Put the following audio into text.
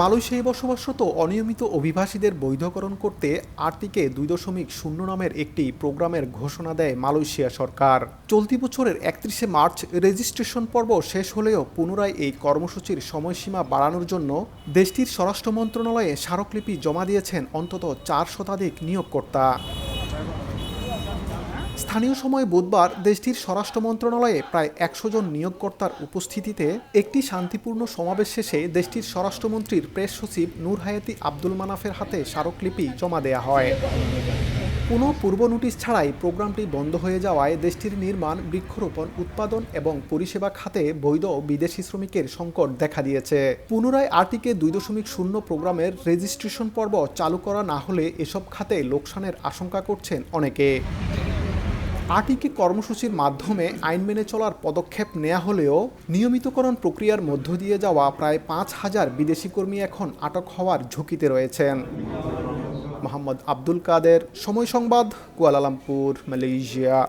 মালয়েশিয়ায় বসবাসরত অনিয়মিত অভিবাসীদের বৈধকরণ করতে আরটিকে দুই দশমিক শূন্য নামের একটি প্রোগ্রামের ঘোষণা দেয় মালয়েশিয়া সরকার। চলতি বছরের একত্রিশে মার্চ রেজিস্ট্রেশন পর্ব শেষ হলেও পুনরায় এই কর্মসূচির সময়সীমা বাড়ানোর জন্য দেশটির স্বরাষ্ট্র মন্ত্রণালয়ে স্মারকলিপি জমা দিয়েছেন অন্তত চার শতাধিক নিয়োগকর্তা। স্থানীয় সময় বুধবার দেশটির স্বরাষ্ট্র মন্ত্রণালয়ে প্রায় একশো জন নিয়োগকর্তার উপস্থিতিতে একটি শান্তিপূর্ণ সমাবেশ শেষে দেশটির স্বরাষ্ট্রমন্ত্রীর প্রেস সচিব নূর হায়াতি আব্দুল মানাফের হাতে স্মারকলিপি জমা দেয়া হয়। কোনো পূর্ব নোটিশ ছাড়াই প্রোগ্রামটি বন্ধ হয়ে যাওয়ায় দেশটির নির্মাণ, বৃক্ষরোপণ, উৎপাদন এবং পরিষেবা খাতে বৈধ বিদেশি শ্রমিকের সংকট দেখা দিয়েছে। পুনরায় আরটিকে দুই দশমিক শূন্য প্রোগ্রামের রেজিস্ট্রেশন পর্ব চালু করা না হলে এসব খাতে লোকসানের আশঙ্কা করছেন অনেকে। আটিকে কর্মসূচির মাধ্যমে আইন মেনে চলার পদক্ষেপ নেওয়া হলেও নিয়মিতকরণ প্রক্রিয়ার মধ্য দিয়ে যাওয়া প্রায় পাঁচ হাজার বিদেশি কর্মী এখন আটক হওয়ার ঝুঁকিতে রয়েছেন। মোহাম্মদ আব্দুল কাদের, সময় সংবাদ, কুয়ালালামপুর, মালয়েশিয়া।